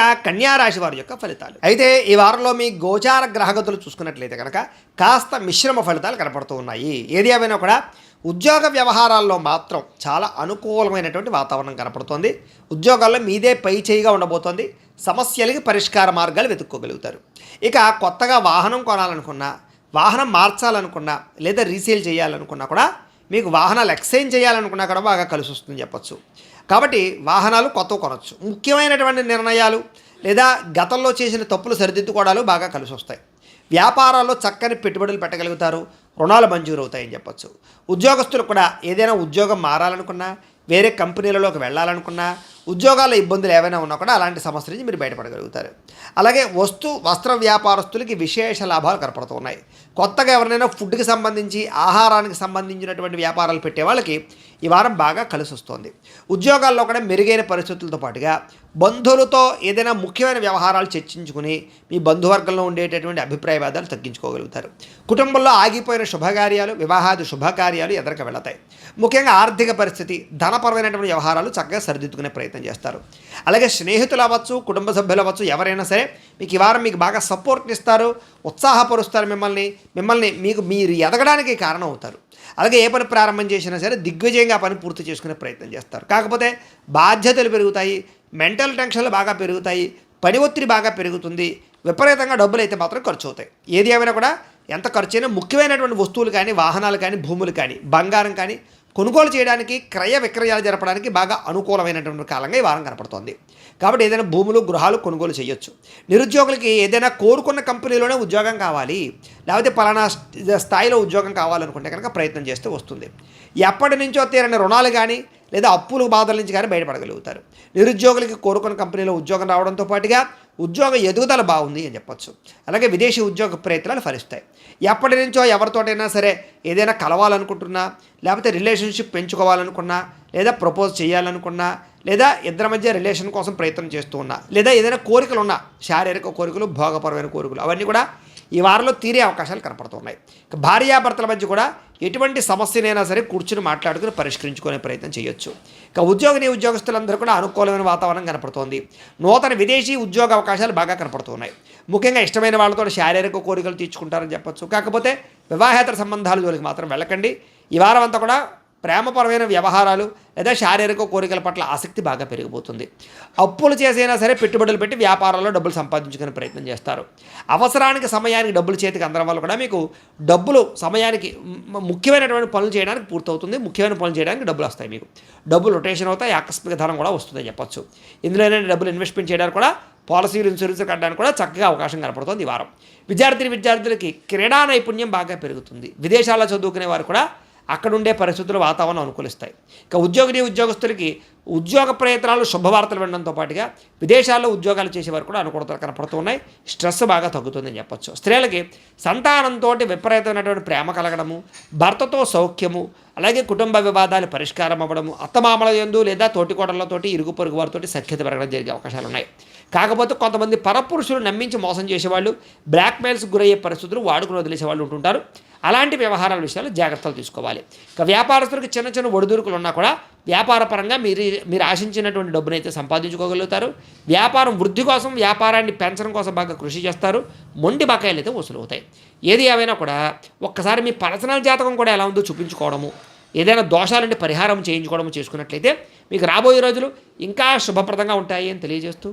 ఇక కన్యా రాశి వారి యొక్క ఫలితాలు. అయితే ఈ వారంలో మీ గోచార గ్రహగతులు చూసుకున్నట్లయితే కనుక కాస్త మిశ్రమ ఫలితాలు కనపడుతూ ఉన్నాయి. ఏది ఏమైనా కూడా ఉద్యోగ వ్యవహారాల్లో మాత్రం చాలా అనుకూలమైనటువంటి వాతావరణం కనపడుతోంది. ఉద్యోగాల్లో మీదే పై చేయిగా ఉండబోతోంది. సమస్యలకి పరిష్కార మార్గాలు వెతుక్కోగలుగుతారు. ఇక కొత్తగా వాహనం కొనాలనుకున్నా వాహనం మార్చాలనుకున్నా లేదా రీసేల్ చేయాలనుకున్నా కూడా మీకు వాహనాలు ఎక్స్చేంజ్ చేయాలనుకున్నా కూడా బాగా కలిసి వస్తుందని చెప్పొచ్చు. కాబట్టి వాహనాలు కొత్త కొనవచ్చు ముఖ్యమైనటువంటి నిర్ణయాలు లేదా గతంలో చేసిన తప్పులు సరిదిద్దుకోవడాలు బాగా కలిసి వస్తాయి. వ్యాపారాల్లో చక్కని పెట్టుబడులు పెట్టగలుగుతారు రుణాలు మంజూరు అవుతాయని చెప్పచ్చు. ఉద్యోగస్తులు కూడా ఏదైనా ఉద్యోగం మారాలనుకున్నా వేరే కంపెనీలలోకి వెళ్ళాలనుకున్నా ఉద్యోగాల ఇబ్బందులు ఏవైనా ఉన్నా కూడా అలాంటి సమస్య నుంచి మీరు బయటపడగలుగుతారు. అలాగే వస్తు వస్త్ర వ్యాపారస్తులకి విశేష లాభాలు కనపడుతూ ఉన్నాయి. కొత్తగా ఎవరినైనా ఫుడ్కి సంబంధించి ఆహారానికి సంబంధించినటువంటి వ్యాపారాలు పెట్టే వాళ్ళకి ఈ వారం బాగా కలిసి వస్తుంది ఉద్యోగాల్లో కూడా మెరుగైన పరిస్థితులతో పాటుగా బంధువులతో ఏదైనా ముఖ్యమైన వ్యవహారాలు చర్చించుకుని మీ బంధువర్గంలో ఉండేటటువంటి అభిప్రాయవాదాలు తగ్గించుకోగలుగుతారు. కుటుంబంలో ఆగిపోయిన శుభకార్యాలు వివాహాది శుభకార్యాలు ఎదరక వెళతాయి. ముఖ్యంగా ఆర్థిక పరిస్థితి ధనపరమైనటువంటి వ్యవహారాలు చక్కగా సరిదిద్దుకునే ప్రయత్నం చేస్తారు. అలాగే స్నేహితులు అవ్వచ్చు కుటుంబ సభ్యులు అవ్వచ్చు ఎవరైనా సరే మీకు ఈ వారం మీకు బాగా సపోర్ట్ ఇస్తారు ఉత్సాహపరుస్తారు మిమ్మల్ని. మిమ్మల్ని మీకు మీరు ఎదగడానికి కారణం అవుతారు అలాగే ఏ పని ప్రారంభం చేసినా సరే దిగ్విజయంగా ఆ పని పూర్తి చేసుకునే ప్రయత్నం చేస్తారు. కాకపోతే బాధ్యతలు పెరుగుతాయి మెంటల్ టెన్షన్లు బాగా పెరుగుతాయి పని ఒత్తిడి బాగా పెరుగుతుంది విపరీతంగా డబ్బులు అయితే మాత్రం ఖర్చు అవుతాయి. ఏది ఏమైనా కూడా ఎంత ఖర్చు అయినా ముఖ్యమైనటువంటి వస్తువులు కానీ వాహనాలు కానీ భూములు కానీ బంగారం కానీ కొనుగోలు చేయడానికి క్రయ విక్రయాలు జరపడానికి బాగా అనుకూలమైనటువంటి కాలంగా ఈ వారం కనపడుతోంది. కాబట్టి ఏదైనా భూములు గృహాలు కొనుగోలు చేయొచ్చు. నిరుద్యోగులకి ఏదైనా కోరుకున్న కంపెనీలోనే ఉద్యోగం కావాలి. లేకపోతే పలానా స్థాయిలో ఉద్యోగం కావాలనుకుంటే కనుక ప్రయత్నం చేస్తే వస్తుంది. ఎప్పటి నుంచో తీరని రుణాలు కానీ లేదా అప్పుల బాధల నుంచి కానీ బయటపడగలుగుతారు. నిరుద్యోగులకి కోరుకున్న కంపెనీలో ఉద్యోగం రావడంతో పాటుగా ఉద్యోగ ఎదుగుదల బాగుంది అని చెప్పొచ్చు. అలాగే విదేశీ ఉద్యోగ ప్రయత్నాలు ఫలిస్తాయి. ఎప్పటి నుంచో ఎవరితోటైనా సరే ఏదైనా కలవాలనుకుంటున్నా లేకపోతే రిలేషన్షిప్ పెంచుకోవాలనుకున్నా లేదా ప్రపోజ్ చేయాలనుకున్నా లేదా ఇద్దరి మధ్య రిలేషన్ కోసం ప్రయత్నం చేస్తూ ఉన్నా లేదా ఏదైనా కోరికలు ఉన్నా శారీరక కోరికలు భోగపరమైన కోరికలు అవన్నీ కూడా ఈ వారంలో తీరే అవకాశాలు కనపడుతున్నాయి. భార్యాభర్తల మధ్య కూడా ఎటువంటి సమస్యనైనా సరే కూర్చుని మాట్లాడుకుని పరిష్కరించుకునే ప్రయత్నం చేయొచ్చు. ఇక ఉద్యోగిని ఉద్యోగస్తులందరూ కూడా అనుకూలమైన వాతావరణం కనపడుతోంది. నూతన విదేశీ ఉద్యోగ అవకాశాలు బాగా కనపడుతున్నాయి. ముఖ్యంగా ఇష్టమైన వాళ్ళతో శారీరక కోరికలు తీర్చుకుంటారని చెప్పొచ్చు. కాకపోతే వివాహేతర సంబంధాలు జోలికి మాత్రం వెళ్ళకండి. ఈ వారం అంతా కూడా ప్రేమపరమైన వ్యవహారాలు లేదా శారీరక కోరికల పట్ల ఆసక్తి బాగా పెరిగిపోతుంది. అప్పులు చేసైనా సరే పెట్టుబడులు పెట్టి వ్యాపారాల్లో డబ్బులు సంపాదించుకునే ప్రయత్నం చేస్తారు. అవసరానికి సమయానికి డబ్బులు చేతికి అందడం వల్ల కూడా మీకు డబ్బులు సమయానికి ముఖ్యమైనటువంటి పనులు చేయడానికి పూర్తవుతుంది. ముఖ్యమైన పనులు చేయడానికి డబ్బులు వస్తాయి మీకు. డబ్బులు రొటేషన్ అవుతాయి ఆకస్మిక ధనం కూడా వస్తుందని చెప్పొచ్చు. ఇందులో డబ్బులు ఇన్వెస్ట్మెంట్ చేయడానికి కూడా పాలసీలు ఇన్సూరెన్స్ కట్టడానికి కూడా చక్కగా అవకాశం కనపడుతుంది ఈ వారం. విద్యార్థిని విద్యార్థులకి క్రీడా నైపుణ్యం బాగా పెరుగుతుంది. విదేశాల్లో చదువుకునే వారు కూడా అక్కడ ఉండే పరిస్థితులు వాతావరణం అనుకూలిస్తాయి. ఇక ఉద్యోగిని ఉద్యోగస్తులకి ఉద్యోగ ప్రయత్నాలు శుభవార్తలు వినడంతో పాటుగా విదేశాల్లో ఉద్యోగాలు చేసేవారు కూడా అనుకూలతలు కనపడుతూ ఉన్నాయి. స్ట్రెస్ బాగా తగ్గుతుందని చెప్పొచ్చు. స్త్రీలకి సంతానంతో విపరీతమైనటువంటి ప్రేమ కలగడము భర్తతో సౌఖ్యము అలాగే కుటుంబ వివాదాలు పరిష్కారం అవ్వడము అత్తమామల యందు లేదా తోటికోడలతోటి ఇరుగు పొరుగు వారితోటి సఖ్యత పెరగడం జరిగే అవకాశాలు ఉన్నాయి. కాకపోతే కొంతమంది పరపురుషులు నమ్మించి మోసం చేసేవాళ్ళు బ్లాక్మెయిల్స్ గురయ్యే పరిస్థితులు వాడుకుని వదిలేసే వాళ్ళు ఉంటుంటారు. అలాంటి వ్యవహారాల విషయాలు జాగ్రత్తలు తీసుకోవాలి. ఇక వ్యాపారస్తులకు చిన్న చిన్న ఒడిదుడుకులు ఉన్నా కూడా వ్యాపారపరంగా మీరు మీరు ఆశించినటువంటి డబ్బును అయితే సంపాదించుకోగలుగుతారు. వ్యాపారం వృద్ధి కోసం వ్యాపారాన్ని పెంచడం కోసం బాగా కృషి చేస్తారు. మొండి బకాయిలు అయితే వసూలు అవుతాయి ఏది ఏమైనా కూడా ఒక్కసారి మీ పర్సనల్ జాతకం కూడా ఎలా ఉందో చూపించుకోవడము ఏదైనా దోషాలంటే పరిహారం చేయించుకోవడం చేసుకున్నట్లయితే మీకు రాబోయే రోజులు ఇంకా శుభప్రదంగా ఉంటాయి అని తెలియజేస్తూ